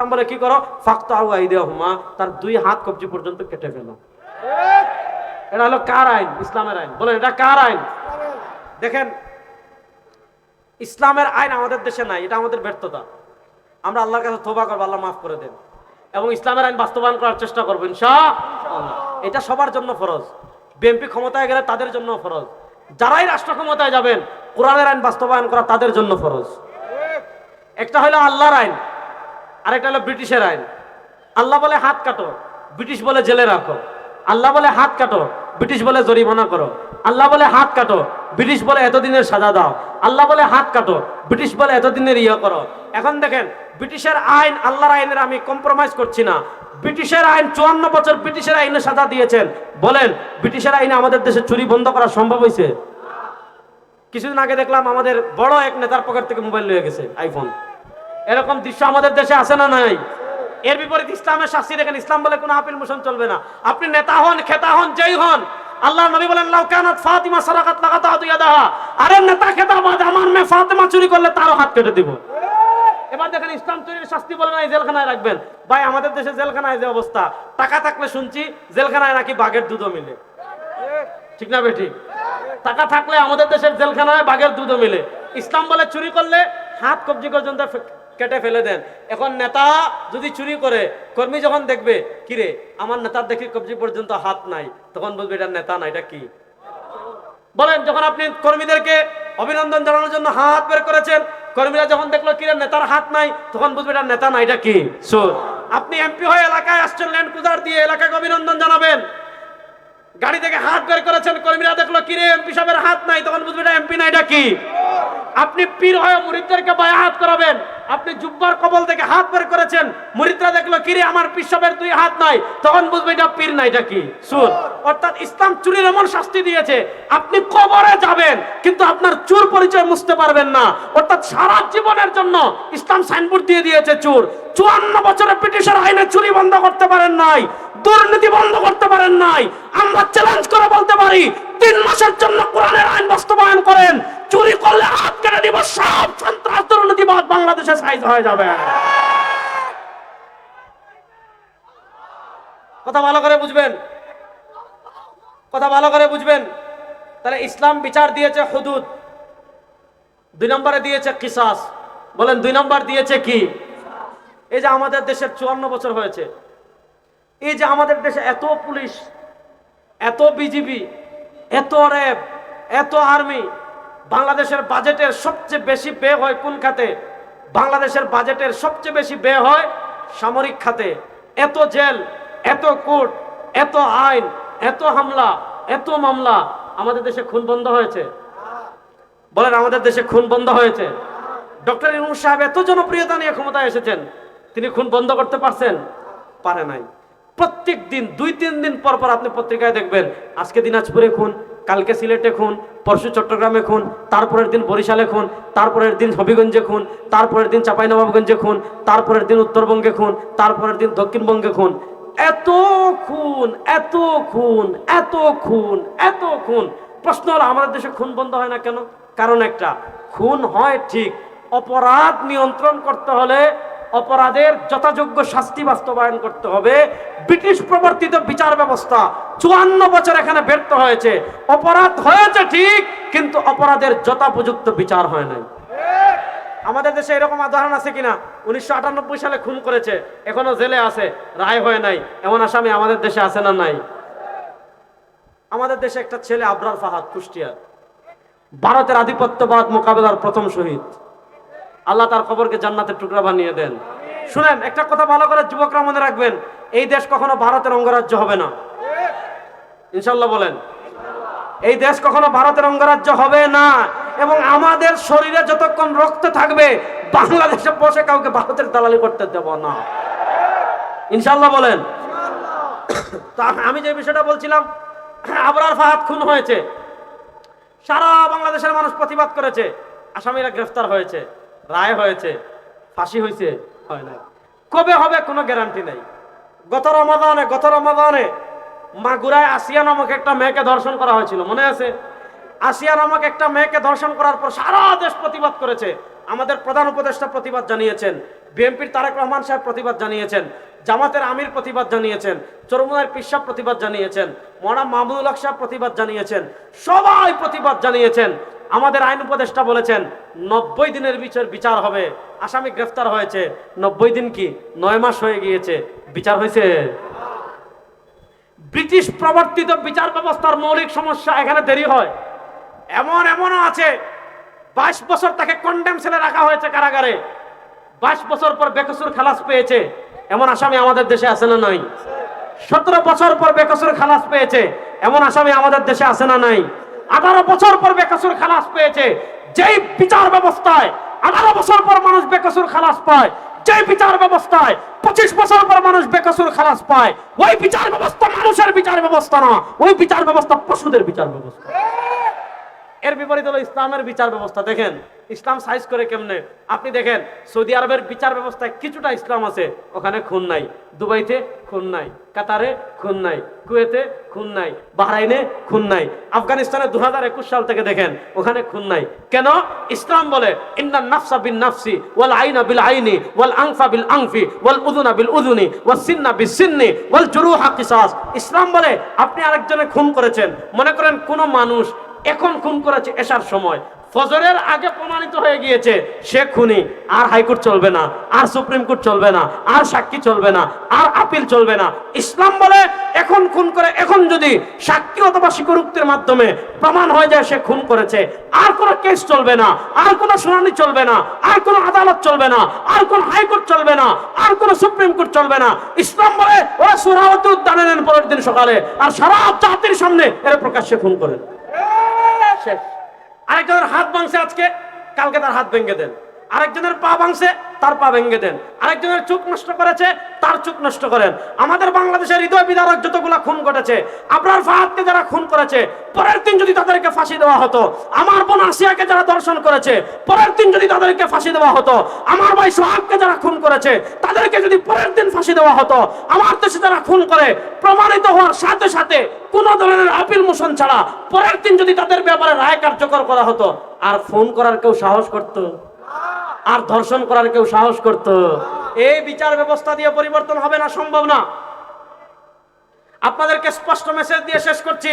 বলে কি করো? ফাক্ত হুমা তার দুই হাত কবজি পর্যন্ত কেটে ফেলো। এটা হলো কার আইন? ইসলামের আইন। বলেন, এটা কার আইন? দেখেন, ইসলামের আইন আমাদের দেশে নাই, এটা আমাদের ব্যর্থতা। আমরা আল্লাহর কাছে তোবা করব, আল্লাহ মাফ করে দেন। এবং ইসলামের আইন বাস্তবায়ন করার চেষ্টা করব, ইনশাআল্লাহ। এটা সবার জন্য ফরজ। বিএনপি ক্ষমতায় গেলে তাদের জন্য ফরজ। যারাই রাষ্ট্র ক্ষমতায় যাবেন, কোরআনের আইন বাস্তবায়ন করা তাদের জন্য ফরজ। একটা হলো আল্লাহর আইন। আরেকটা হলো ব্রিটিশের আইন। আল্লাহ বলে হাত কাটো, ব্রিটিশ বলে জেলে রাখো। আল্লাহ বলে হাত কাটো, ব্রিটিশ বলে জরিমানা করো। আল্লাহ বলে হাত কাটো, ব্রিটিশ বলে এতদিনের সাজা দাও। আল্লাহ বলে হাত কাটো, ব্রিটিশ বলে এতদিনের ইয়ে করো। এখন দেখেন, ব্রিটিশের আইন আল্লাহর আইনের আমি কম্প্রোমাইজ করছি না। ব্রিটিশের আইন চুয়ান্ন বছর ব্রিটিশের আইনে সাজা দিয়েছেন। বলেন, ব্রিটিশের আইনে আমাদের দেশে চুরি বন্ধ করা সম্ভব হয়েছে? কিছুদিন আগে দেখলাম আমাদের বড় এক নেতার পকেট থেকে মোবাইল নিয়ে গেছে আইফোন এরকম দৃশ্য আমাদের দেশে আছে না নাই? এর বিপরীত ইসলামের শাস্তি দেখেন ইসলাম বলে কোনো আপিল মোশন চলবে না। আপনি নেতা হন, খেতা হন যেই হন। আল্লাহ নবী বলেন লাউকানাত ফাতিমা সারাকাত লাগাতা ইয়াদাহা। আরে নেতা, খেতা, বাদ আমার মেয়ে ফাতেমা চুরি করলে তারও হাত কেটে দিব। এবার দেখেন ইসলাম চুরির শাস্তি বলে না জেলখানায় রাখবেন। ভাই, আমাদের দেশে জেলখানায় যে অবস্থা। টাকা থাকলে শুনছি, জেলখানায় নাকি বাঘের দুধও মিলে। ঠিক না বেটি টাকা থাকলে আমাদের দেশের জেলখানায় বাঘের দুধও মিলে। ইসলাম বলে চুরি করলে হাত কবজি পর্যন্ত কেটে ফেলে দেন। এখন নেতা যদি চুরি করে কর্মী যখন দেখবে কিরে আমার নেতার দেখি কবজি পর্যন্ত হাত নাই। তখন বলবে এটা নেতা না এটা কি? বলেন যখন আপনি কর্মীদেরকে অভিনন্দন জানানোর জন্য হাত বের করেছেন কর্মীরা যখন দেখল কি রে, নেতার হাত নাই তখন বুঝবে এটা নেতা না এটা কি? সুর আপনি এমপি হয়ে এলাকায় আসছেন ল্যান্ড ক্রুজার দিয়ে এলাকাকে অভিনন্দন জানাবেন। গাড়ি থেকে হাত বের করেছেন কর্মীরা দেখল কি রে এমপি সাহেবের হাত নাই তখন বুঝবে এটা এমপি না এটা কি? আপনি পীর হয়ে মুরিদদেরকে বায়াত করাবেন। আপনি জুব্বার কবল থেকে হাত বের করেছেন, মুরিদরা দেখল, কিরে, আমার পিসাবের দুই হাত নাই। তখন বুঝবে এটা পীর না, এটা কি? সুর অর্থাৎ ইসলাম চুরির এমন শাস্তি দিয়েছে, আপনি কবরে যাবেন, কিন্তু আপনার চুর পরিচয় মুছতে পারবেন না। অর্থাৎ সারা জীবনের জন্য ইসলাম সাইনবোর্ড দিয়ে দিয়েছে চুর। চুয়ান্ন বছরে ব্রিটিশের আইনে চুরি বন্ধ করতে পারেন নাই, দুর্নীতি বন্ধ করতে পারেন নাই। আমরা চ্যালেঞ্জ করে বলতে পারি, তিন মাসের জন্য কোরআনের আইন বাস্তবায়ন করেন চুরি করলে হাত কেটে দিব, সব সন্ত্রাস দুর্নীতিবাদ বাংলাদেশে সাইজ হয়ে যাবে। কথা ভালো করে বুঝবেন। কথা ভালো করে বুঝবেন। তাহলে ইসলাম বিচার দিয়েছে হুদুদ, দুই নম্বরে দিয়েছে কিসাস। বলেন, দুই নম্বর দিয়েছে কি? এই যে আমাদের দেশের চুয়ান্ন বছর হয়েছে। এই যে আমাদের দেশে এত পুলিশ, এত বিজিবি, এত র্যাব, এত আর্মি বাংলাদেশের বাজেটের সবচেয়ে বেশি ব্যয় হয় কোন খাতে? বাংলাদেশের বাজেটের সবচেয়ে বেশি ব্যয় হয় সামরিক খাতে। এত জেল, এত কোর্ট, এত আইন, এত হামলা, এত মামলা আমাদের দেশে খুন বন্ধ হয়েছে। বলেন, আমাদের দেশে খুন বন্ধ হয়েছে। ডক্টর ইনুস সাহেব এত জনপ্রিয়তা নিয়ে ক্ষমতায় এসেছেন, তিনি খুন বন্ধ করতে পারছেন? পারে নাই। প্রত্যেক দিন, দুই তিন দিন পর পর আপনি পত্রিকায় দেখবেন, আজকে দিনাজপুরে খুন কালকে সিলেটে খুন, পরশু চট্টগ্রামে খুন, তারপরের দিন বরিশালে খুন, তারপরের দিন হবিগঞ্জে খুন, তারপরের দিন চাঁপাইনবাবগঞ্জে খুন, তারপরের দিন উত্তরবঙ্গে খুন, তারপরের দিন দক্ষিণবঙ্গে খুন। এত খুন এত খুন এত খুন এত খুন। প্রশ্ন হলো, আমাদের দেশে খুন বন্ধ হয় না কেন? কারণ একটা, খুন হয় ঠিক, অপরাধ নিয়ন্ত্রণ করতে হলে অপরাধের যথাযোগ্য শাস্তি বাস্তবায়ন করতে হবে। ব্রিটিশ প্রবর্তিত বিচার ব্যবস্থা চুয়ান্ন বছর এখানে ব্যর্থ হয়েছে। অপরাধ হয়েছে ঠিক, কিন্তু অপরাধের যথাপযুক্ত বিচার হয় নাই। আমাদের দেশে এরকম উদাহরণ আছে কিনা? উনিশশো আটানব্বই সালে খুন করেছে, এখনও জেলে আছে, রায় হয় নাই। এমন আসামি আমাদের দেশে আছে না নাই? আমাদের দেশে একটা ছেলে আবরার ফাহাদ কুষ্টিয়ার ভারতের আধিপত্যবাদ মোকাবেলার প্রথম শহীদ। আল্লাহ তার খবরকে জান্নাতের টুকরা বানিয়ে দেন। শুনেন, একটা কথা ভালো করে যুবকরা মনে রাখবেন, এই দেশ কখনো ভারতের অঙ্গরাজ্য হবে না। ইনশাল্লাহ বলেন। এই দেশ কখনো ভারতের অঙ্গরাজ্য হবে না। এবং আমাদের শরীরে যতক্ষণ রক্ত থাকবে, বাংলাদেশে বসে কাউকে ভারতের দালালি করতে দেব না। ইনশাল্লাহ বলেন। আমি যে বিষয়টা বলছিলাম, আবরার ফাহাদ খুন হয়েছে। সারা বাংলাদেশের মানুষ প্রতিবাদ করেছে। আসামিরা গ্রেফতার হয়েছে। রায় হয়েছে, ফাঁসি হয়েছে, হয় না কবে হবে কোনো গ্যারান্টি নাই। গত রমাদানে গত রমাদানে মাগুরায় আসিয়া নামক একটা মেয়েকে ধর্ষণ করা হয়েছিল, মনে আছে? আসিয়া নামক একটা মেয়েকে ধর্ষণ করার পর সারা দেশ প্রতিবাদ করেছে। আমাদের প্রধান উপদেষ্টা প্রতিবাদ জানিয়েছেন, বিএনপির তারেক রহমান সাহেব প্রতিবাদ জানিয়েছেন, জামাতের আমির প্রতিবাদ জানিয়েছেন চরমুনার পিসাব প্রতিবাদ জানিয়েছেন মরা মাহমুদুল হক সাহেব প্রতিবাদ জানিয়েছেন, সবাই প্রতিবাদ জানিয়েছেন। আমাদের আইন উপদেষ্টা বলেছেন, নব্বই দিনের বিচার বিচার হবে। আসামি গ্রেফতার হয়েছে। নব্বই দিন কি? নয় মাস হয়ে গিয়েছে। বিচার হয়েছে? ব্রিটিশ প্রবর্তিত বিচার ব্যবস্থার মৌলিক সমস্যা এখানে দেরি হয়। এমন, এমনও আছে। বাইশ বছর তাকে কন্ডেম সেলে রাখা হয়েছে কারাগারে। বাইশ বছর পর বেকসুর খালাস পেয়েছে। এমন আসামি আমাদের দেশে আছে না নাই? সতেরো বছর পর বেকসুর খালাস পেয়েছে। এমন আসামি আমাদের দেশে আছে না নাই? আঠারো বছর পর বেকসুর খালাস পেয়েছে। যেই বিচার ব্যবস্থায় আঠারো বছর পর মানুষ বেকসুর খালাস পায় যে বিচার ব্যবস্থায় পঁচিশ বছর পর মানুষ বেকসুর খালাস পায়, ওই বিচার ব্যবস্থা মানুষের বিচার ব্যবস্থা না, ওই বিচার ব্যবস্থা পশুদের বিচার ব্যবস্থা। এর বিপরীত হলো ইসলামের বিচার ব্যবস্থা, দেখেন। ইসলাম সাইজ করে কেমনে? আপনি দেখেন, সৌদি আরবের বিচার ব্যবস্থায় কিছুটা ইসলাম আছে, ওখানে খুন নাই। দুবাইতে খুন নাই, কাতারে খুন নাই, কুয়েতে খুন নাই, বাহরাইনে খুন নাই। আফগানিস্তানে দু সাল থেকে দেখেন, ওখানে খুন নাই। কেন? ইসলাম বলে, ইন্নান নাফসা বিন নাফসি, ওয়াল আইনা বিল আইনি, ওয়াল আংফা বিল আংফি ওয়াল উদুনা বিল উদুনি ওয়াল সিন্না বিল সিন্নি, ওয়াল জুরুহা কিসাস। ইসলাম বলে, আপনি আরেকজনে খুন করেছেন। মনে করেন কোন মানুষ এখন খুন করেছে এসার সময়। ফজরের আগে প্রমাণিত হয়ে গিয়েছে, সে খুনি আর হাইকোর্ট চলবে না, আর সুপ্রিম কোর্ট চলবে না, আর সাক্ষী চলবে না, আর আপিল চলবে না। ইসলাম বলে, এখন খুন করে, এখন যদি সাক্ষী অথবা স্বীকারোক্তির মাধ্যমে প্রমাণ হয়ে যায় সে খুন করেছে, আর কোনো কেস চলবে না, আর কোনো শুনানি চলবে না, আর কোনো আদালত চলবে না, আর কোনো হাইকোর্ট চলবে না, আর কোনো সুপ্রিম কোর্ট চলবে না। ইসলাম বলে, ওরা সুরাহতে উদ্যানে নেন পরের দিন সকালে, আর সারা জাতির সামনে এরা প্রকাশ্যে খুন করেন। শেষ। আরেকজনের হাত ভাঙছে আজকে কালকে তার হাত ভেঙে দেন। আরেকজনের পা ভাঙছে, তার পা ভেঙে দেন। আরেকজনের চোখ নষ্ট করেছে, তার চোখ নষ্ট করেন। আমাদের বাংলাদেশের হৃদয় বিদারক যতগুলা খুন ঘটেছে আপনার ফাহাদকে যারা খুন করেছে, পরের দিন যদি তাদেরকে ফাঁসি দেওয়া হতো, আমার বোন আসিয়াকে যারা দর্শন করেছে, পরের দিন যদি তাদেরকে ফাঁসি দেওয়া হতো, আমার ভাই সোহাগকে যারা খুন করেছে, তাদেরকে যদি পরের দিন ফাঁসি দেওয়া হতো, আমার দেশে যারা খুন করে, প্রমাণিত হওয়ার সাথে সাথে কোন ধরনের আপিল মোশন ছাড়া পরের দিন যদি তাদের ব্যাপারে রায় কার্যকর করা হতো, আর ফোন করার কেউ সাহস করতো? আর ধর্ষণ করার কেউ সাহস করত? এই বিচার ব্যবস্থা দিয়ে পরিবর্তন হবে না, সম্ভব না। আপনাদেরকে স্পষ্ট মেসেজ দিয়ে শেষ করছি।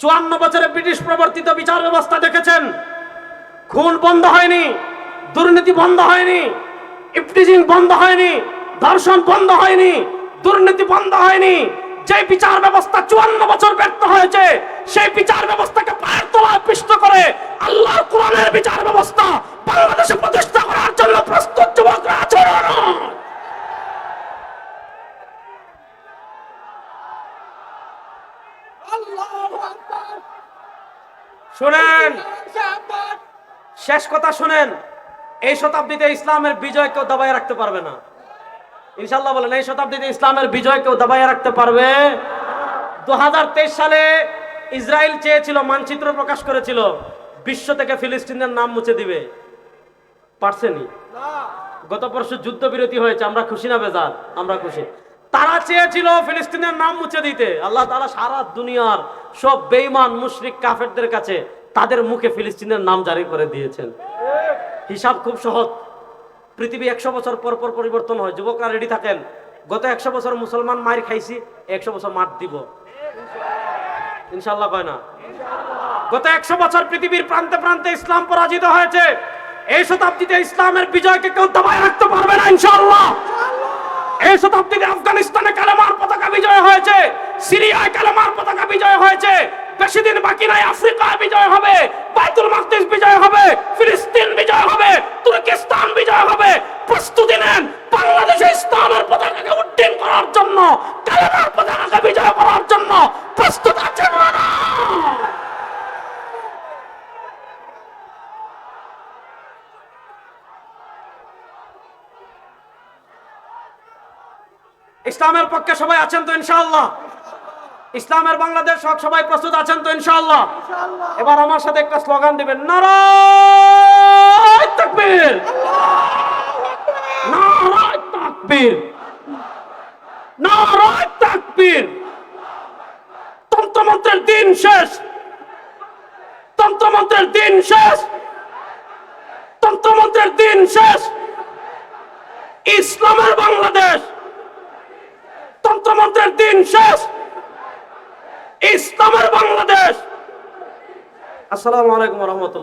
চুয়ান্ন বছরে ব্রিটিশ প্রবর্তিত বিচার ব্যবস্থা দেখেছেন। খুন বন্ধ হয়নি, দুর্নীতি বন্ধ হয়নি ইফটিজিং বন্ধ হয়নি, ধর্ষণ বন্ধ হয়নি, দুর্নীতি বন্ধ হয়নি। যে বিচার ব্যবস্থা চুয়ান্ন বছর ব্যর্থ হয়েছে, সেই বিচার ব্যবস্থাকে পায়ের তলায় পিষ্ট করে আল্লাহর কোরআনের বিচার ব্যবস্থা শুনেন। শেষ কথা শুনেন এই শতাব্দীতে ইসলামের বিজয় কেউ দাবায় রাখতে পারবে না। ইনশাল্লাহ বলেন এই শতাব্দীতে ইসলামের বিজয় কেউ দাবায় রাখতে পারবে? দু হাজার তেইশ সালে ইসরায়েল চেয়েছিল মানচিত্র প্রকাশ করেছিল বিশ্ব থেকে ফিলিস্তিনের নাম মুছে দিবে। পারছেনি গত পরশু যুদ্ধবিরতি হয়েছে আমরা খুশি না বেজার? আমরা খুশি। তারা চেয়েছিল ফিলিস্তিনের নাম মুছে দিতে। আল্লাহ তাআলা সারা দুনিয়ার সব বেঈমান মুশরিক কাফেরদের কাছে তাদের মুখে ফিলিস্তিনের নাম জারি করে দিয়েছেন। হিসাব খুব সহজ। পৃথিবী একশো বছর পর পর পরিবর্তন হয়। যুবকরা রেডি থাকেন গত একশো বছর মুসলমান মার খাইছি একশো বছর মার দিব। ইনশাল্লাহ কয় না? গত একশো বছর পৃথিবীর প্রান্তে প্রান্তে ইসলাম পরাজিত হয়েছে। এই শতাব্দীতে ইসলামের বিজয়কে কেউ দবায় রাখতে পারবে না ইনশাল্লাহ এই শতাব্দীতে আফগানিস্তানে কালেমার পতাকা বিজয় হয়েছে, সিরিয়ায় কালেমার পতাকা বিজয় হয়েছে, বেশি দিন বাকি নাই, আফ্রিকায় বিজয় হবে, বাইতুল মাকদিস বিজয় হবে, ফিলিস্তিন বিজয় হবে, তুর্কিস্তান বিজয় হবে প্রস্তুতি নেন বাংলাদেশে ইসলামের পতাকাকে উড্ডীন করার জন্য কালেমার পতাকাকে বিজয় করার জন্য প্রস্তুত আছেন না না? ইসলামের পক্ষে সবাই আছেন তো ইনশাআল্লাহ। ইসলামের বাংলাদেশ হক সবাই প্রস্তুত আছেন তো ইনশাআল্লাহ। এবার আমার সাথে একটা স্লোগান দিবেন নারায় তাকবীর! নারায় তাকবীর! নারায় তাকবীর! তন্ত্রমন্ত্রের দিন শেষ! তন্ত্রমন্ত্রের দিন শেষ! তন্ত্রমন্ত্রের দিন শেষ! ইসলামের বাংলাদেশ! তন্ত্রমন্ত্রের দিন শেষ। ইসলামের বাংলাদেশ। আসসালামু আলাইকুম রহমতুল্লাহ।